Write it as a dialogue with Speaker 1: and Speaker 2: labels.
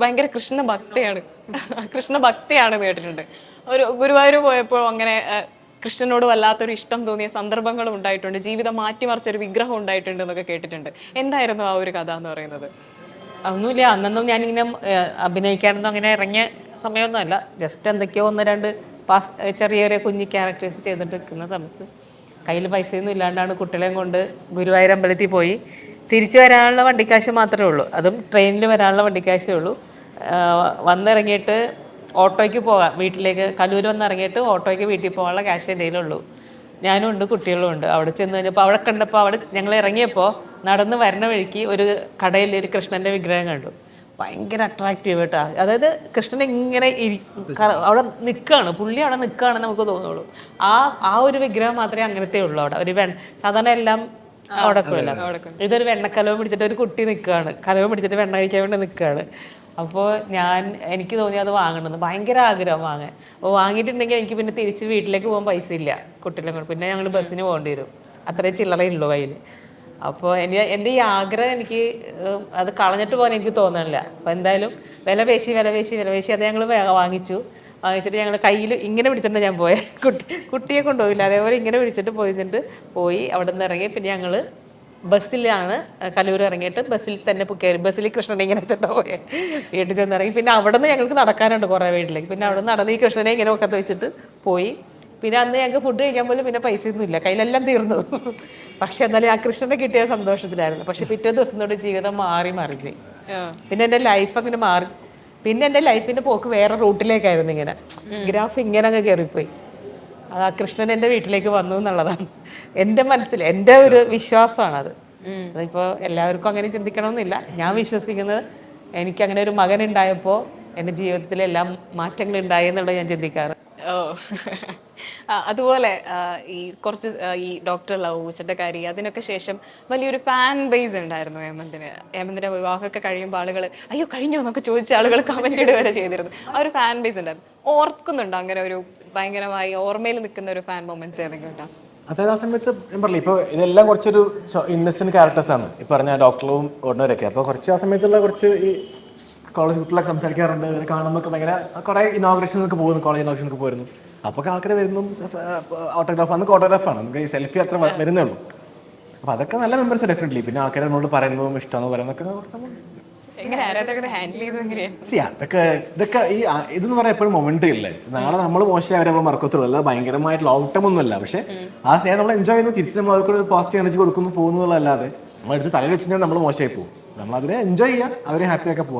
Speaker 1: ഭയങ്കര കൃഷ്ണ ഭക്തയാണ് കൃഷ്ണ ഭക്തയാണെന്ന് കേട്ടിട്ടുണ്ട്. ഒരു ഗുരുവായൂർ പോയപ്പോൾ അങ്ങനെ കൃഷ്ണനോട് വല്ലാത്തൊരു ഇഷ്ടം തോന്നിയ സന്ദർഭങ്ങളും ഉണ്ടായിട്ടുണ്ട്. ജീവിതം മാറ്റിമറിച്ച ഒരു വിഗ്രഹം ഉണ്ടായിട്ടുണ്ട് എന്നൊക്കെ കേട്ടിട്ടുണ്ട്. എന്തായിരുന്നു ആ ഒരു കഥ എന്ന് പറയുന്നത്?
Speaker 2: ഒന്നുമില്ല അന്നൊന്നും ഞാനിങ്ങനെ അഭിനയിക്കാനൊന്നും അങ്ങനെ ഇറങ്ങിയ സമയമൊന്നുമല്ല. ജസ്റ്റ് എന്തൊക്കെയോ ഒന്ന് രണ്ട് പാസ് ചെറിയ കുഞ്ഞു ക്യാരക്ടേഴ്സ് ചെയ്തിട്ട് നിൽക്കുന്ന സമയത്ത്. കയ്യിൽ പൈസയൊന്നും ഇല്ലാണ്ടാണ് കുട്ടികളെയും കൊണ്ട് ഗുരുവായൂർ അമ്പലത്തിൽ പോയി. തിരിച്ചു വരാനുള്ള വണ്ടിക്കാശ് മാത്രമേ ഉള്ളൂ. അതും ട്രെയിനിൽ വരാനുള്ള വണ്ടിക്കാശേ ഉള്ളൂ. വന്നിറങ്ങിയിട്ട് ഓട്ടോയ്ക്ക് പോകാം. വീട്ടിലേക്ക് കലൂർ വന്നിറങ്ങിയിട്ട് ഓട്ടോയ്ക്ക് വീട്ടിൽ പോകാനുള്ള ക്യാഷ് എന്റെ കയ്യിലുള്ളൂ ഞാനും ഉണ്ട് കുട്ടികളും ഉണ്ട്. അവിടെ ചെന്ന് കഴിഞ്ഞപ്പോൾ അവിടെ കണ്ടപ്പോൾ അവിടെ ഞങ്ങൾ ഇറങ്ങിയപ്പോൾ നടന്ന് വരണ വഴിക്ക് ഒരു കടയിൽ ഒരു കൃഷ്ണന്റെ വിഗ്രഹം കണ്ടു. ഭയങ്കര അട്രാക്റ്റീവ് കേട്ടോ അതായത് കൃഷ്ണൻ ഇങ്ങനെ ഇരി- അവിടെ നിൽക്കുകയാണ് പുള്ളി അവിടെ നിൽക്കുകയാണെന്ന് നമുക്ക് തോന്നുള്ളൂ. ആ ആ ഒരു വിഗ്രഹം മാത്രമേ അങ്ങനത്തെ ഉള്ളൂ അവിടെ. ഒരു സാധാരണ എല്ലാം അവിടെ കൂടില്ല ഇതൊരു വെണ്ണക്കലവ് പിടിച്ചിട്ട് ഒരു കുട്ടി നിൽക്കുകയാണ് കലവ് പിടിച്ചിട്ട് വെണ്ണ കഴിക്കാൻ വേണ്ടി നിൽക്കുകയാണ് അപ്പോൾ ഞാൻ എനിക്ക് തോന്നി അത് വാങ്ങണമെന്ന്. ഭയങ്കര ആഗ്രഹം വാങ്ങാൻ. അപ്പോൾ വാങ്ങിയിട്ടുണ്ടെങ്കിൽ എനിക്ക് പിന്നെ തിരിച്ച് വീട്ടിലേക്ക് പോകാൻ പൈസ ഇല്ല. കുട്ടികളെ കൊണ്ട്. പിന്നെ ഞങ്ങൾ ബസ്സിന് പോകേണ്ടി വരും. അത്രയും ചില്ലറയുള്ളൂ കയ്യിൽ അപ്പോൾ എന്റെ എന്റെ ഈ ആഗ്രഹം എനിക്ക് അത് കളഞ്ഞിട്ട് പോകാൻ എനിക്ക് തോന്നണില്ല. അപ്പോൾ എന്തായാലും വില പേശി വില പേശി വില പേശി. അത് ഞങ്ങൾ വാങ്ങിച്ചു. വാങ്ങിച്ചിട്ട് ഞങ്ങൾ കയ്യിൽ ഇങ്ങനെ പിടിച്ചിട്ട് ഞാൻ പോയ. കുട്ടി കുട്ടിയെ കൊണ്ടുപോയില്ല. അതേപോലെ ഇങ്ങനെ പിടിച്ചിട്ട് പോയിട്ട് പോയി അവിടെ നിന്ന് ഇറങ്ങി. പിന്നെ ഞങ്ങൾ ബസ്സിലാണ് കലൂർ ഇറങ്ങിയിട്ട് ബസ്സിൽ തന്നെ കയറി ബസ്സിൽ കൃഷ്ണനെ ഇങ്ങനെ വെച്ചിട്ട് പോയത് വീട്ടിൽ ചെന്ന് ഇറങ്ങി. പിന്നെ അവിടെ നിന്ന് ഞങ്ങൾക്ക് നടക്കാനുണ്ട് കുറേ വീട്ടിലേക്ക്. പിന്നെ അവിടെ നിന്ന് നടന്ന് ഈ കൃഷ്ണനെ ഇങ്ങനെ ഒക്കെ വെച്ചിട്ട് പോയി. പിന്നെ അന്ന് ഞങ്ങൾക്ക് ഫുഡ് കഴിക്കാൻ പോലും പിന്നെ പൈസ ഒന്നും ഇല്ല. കയ്യിലെല്ലാം തീർന്നു. പക്ഷെ എന്നാലും ആ കൃഷ്ണനെ കിട്ടിയ സന്തോഷത്തിലായിരുന്നു. പക്ഷെ പിറ്റേ ദിവസം തൊട്ട് ജീവിതം മാറി മറിഞ്ഞു. പിന്നെ എന്റെ ലൈഫ് അങ്ങനെ മാറി പിന്നെ എന്റെ ലൈഫിന്റെ പോക്ക് വേറെ റൂട്ടിലേക്കായിരുന്നു ഇങ്ങനെ. ഗ്രാഫ് ഇങ്ങനെ അങ്ങ് കയറിപ്പോയി. അത് ആ കൃഷ്ണൻ എന്റെ വീട്ടിലേക്ക് വന്നു എന്നുള്ളതാണ്. എന്റെ മനസ്സിൽ എന്റെ ഒരു വിശ്വാസമാണത്. അതിപ്പോൾ എല്ലാവർക്കും അങ്ങനെ ചിന്തിക്കണമെന്നില്ല. ഞാൻ വിശ്വസിക്കുന്നത് എനിക്ക് അങ്ങനെ ഒരു മകൻ ഉണ്ടായപ്പോൾ എന്റെ ജീവിതത്തിലെ എല്ലാം മാറ്റങ്ങൾ ഉണ്ടായി എന്നുള്ളത് ഞാൻ ചിന്തിക്കാറ്.
Speaker 1: ഓ. അതുപോലെ ഈ കുറച്ച് ഈ ഡോക്ടർ ലവ് കാര്യം അതിനൊക്കെ ശേഷം വലിയൊരു ഫാൻ ബേസ് ഉണ്ടായിരുന്നു ഹേമന്തിന്. ഹേമന്തിന്റെ വിവാഹമൊക്കെ കഴിയുമ്പോൾ ആളുകൾ അയ്യോ കഴിഞ്ഞോ? എന്നൊക്കെ ചോദിച്ച ആളുകൾ കമന്റ് ഇടുക വരെ ചെയ്തിരുന്നു. ആ ഒരു ഫാൻ ബേസ് ഉണ്ടായിരുന്നു. ഓർക്കുന്നുണ്ടോ അങ്ങനെ ഒരു ഭയങ്കരമായി ഓർമ്മയിൽ നിൽക്കുന്ന ഒരു ഫാൻ മൊമെന്റ്സ് ഏതെങ്കിലും ഉണ്ടോ?
Speaker 3: അതായത് ആ സമയത്ത് ഞാൻ പറഞ്ഞില്ല ഇപ്പോൾ ഇതെല്ലാം കുറച്ചൊരു ഇന്നസെന്റ് ക്യാരക്ടേഴ്സ് ആണ്. ഈ പറഞ്ഞ ഡോക്ടറും ഓർഡിനറൊക്കെ അപ്പോൾ കുറച്ച് ആ സമയത്തുള്ള കുറച്ച് ഈ കോളേജ് കുട്ടികളൊക്കെ സംസാരിക്കാറുണ്ട്. ഇവരെ കാണുമ്പോൾ ഭയങ്കര കുറേ ഇനോഗ്രേഷൻസ് ഒക്കെ പോകുന്നു കോളേജ് ഇനോഗ്രേഷൻ ഒക്കെ പോയിരുന്നു അപ്പോൾ ആൾക്കാർ വരുന്നു ഓട്ടോഗ്രാഫ് അന്ന് ഓട്ടോഗ്രാഫാണ് നമുക്ക് ഈ സെൽഫി അത്ര വരുന്നേ ഉള്ളൂ. അപ്പോൾ അതൊക്കെ നല്ല മെമ്പേഴ്സ് ഡെഫിനറ്റ്ലി പിന്നെ ആൾക്കാർ നമ്മളോട് പറയുന്നതും ഇഷ്ടമെന്ന് പറയുന്നതൊക്കെ കുറച്ച് അതൊക്കെ ഇതൊക്കെ ഈ ഇതെന്ന് പറയാൻ എപ്പോഴും മൊമെന്റ് ഇല്ലേ നാളെ നമ്മൾ മോശം അവരെ നമ്മൾ മറക്കത്തുള്ളൂ. അല്ല ഭയങ്കരമായിട്ട് ലോങ് ടൈം ഒന്നുമല്ല പക്ഷെ ആ സ്നേഹം നമ്മൾ എൻജോയ് ചെയ്യുന്നു തിരിച്ച് നമ്മൾ അതൊക്കെ പോസിറ്റീവ് എനർജി കൊടുക്കുന്നു പോകുന്നതല്ലാതെ നമ്മൾ എടുത്ത് തല വെച്ച് നമ്മൾ മോശമായി പോകും. നമ്മൾ അതിനെ എൻജോയ് ചെയ്യുക അവരെ ഹാപ്പി പോകുക